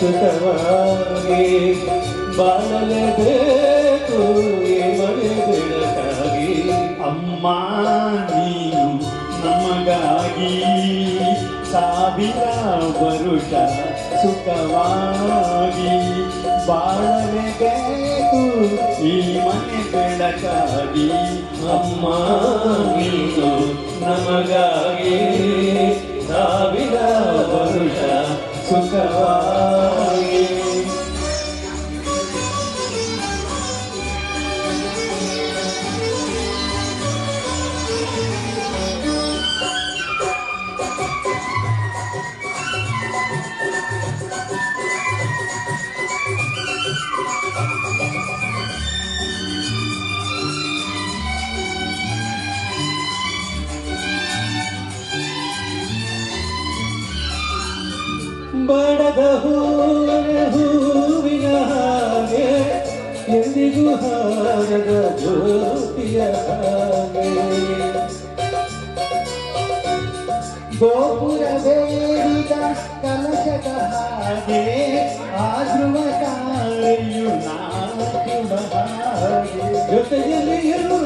ಸುಖವಾಗಿ ಬಾಳಲೇಬೇಕು ಈ ಅಮ್ಮ, ನೀನು ನಮಗಾಗಿ ಸಾವಿರ ವರುಷ ಸುಖವಾಗಿ ಬಾಳಲೇಬೇಕು ಈ ಮನೆ ಬೆಳಕಾಗಿ ಅಮ್ಮ, ನೀನು ನಮಗಾಗಿ ಸಾವಿರ ವರುಷ ಸುಖವಾಗಿ ಬಡದ ಹೂವಿನ ಹೂವಿನ ಹಾಗೆ ಎಂದಿಗೂ ಹಾರದ ಜ್ಯೋತಿಯ ಹಾಗೆ ಗೋಪುರ ಬೇಡಿದ ಕಲಶದ ಹಾಗೆ ಆ ಧ್ರುವ ತಾಯಿಯು ನಾಡುವ ಹಾಗೆ ಜೊತೆಯಲ್ಲಿ ಇರುವುದೆಂದು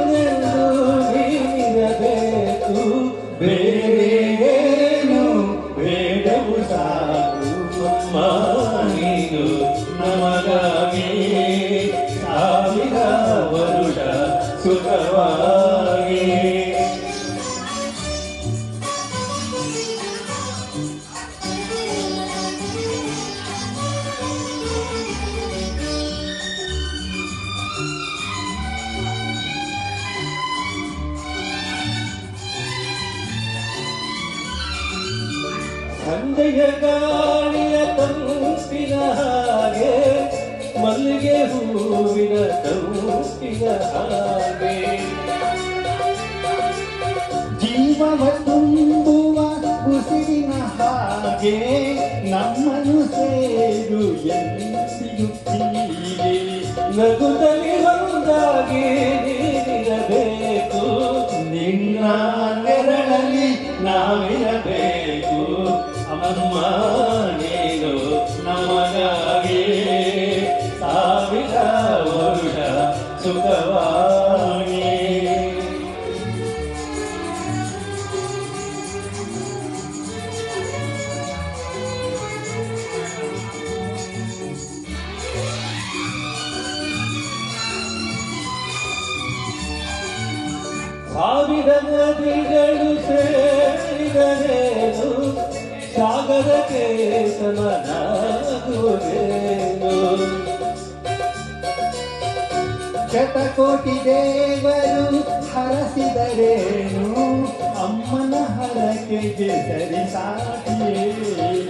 ಕಾಣಿಯ ಗಾಳಿಯ ತಂಪಿನ ಹಾಗೆ ಮಲ್ಲಿಗೆ ಹೂವಿನ ತಂಪಿನ ಹಾಗೆ. ಜೀವವ ತುಂಬುವ ಉಸಿರಿನ ಹಾಗೆ ನಮ್ಮನ್ನು ಸೇರು ಎನ್ನಿಸಿಯುತ್ತೀರಿ ನಗುದಲ್ಲಿ ಒಂದಾಗಿ ನೀನಿರಬೇಕು. ನಿನ್ನ ನೆರಳಲ್ಲಿ ನಾವಿರಬೇಕು. ಅಮ್ಮ ಸಾವಿರ ನದಿಗಳು ಸೇರಿದರೇನು ಸಾಗರಕ್ಕೆ ಸಮನಾಗುವುದೇನು ಶತಕೋಟಿ ದೇವರು ಹರಸಿದರೇನು? ಅಮ್ಮನ ಹರಕೆಗೆ ಸರಿ ಸಾಟಿಯೇನು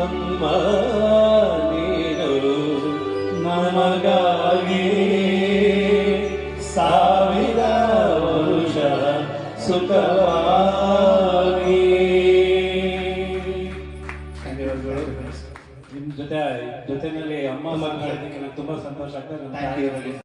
ಅಮ್ಮ ನೀನು ನಮಗಾಗಿ ಸಾವಿರ ವರುಷ ಸುಖವಾಗಿ ನಿಮ್ಮ ಜೊತೆ ಜೊತೆನಲ್ಲಿ ಅಮ್ಮ ಮಾತನಾಡೋದಕ್ಕೆ ನನಗೆ ತುಂಬಾ ಸಂತೋಷ ಆಗ್ತದೆ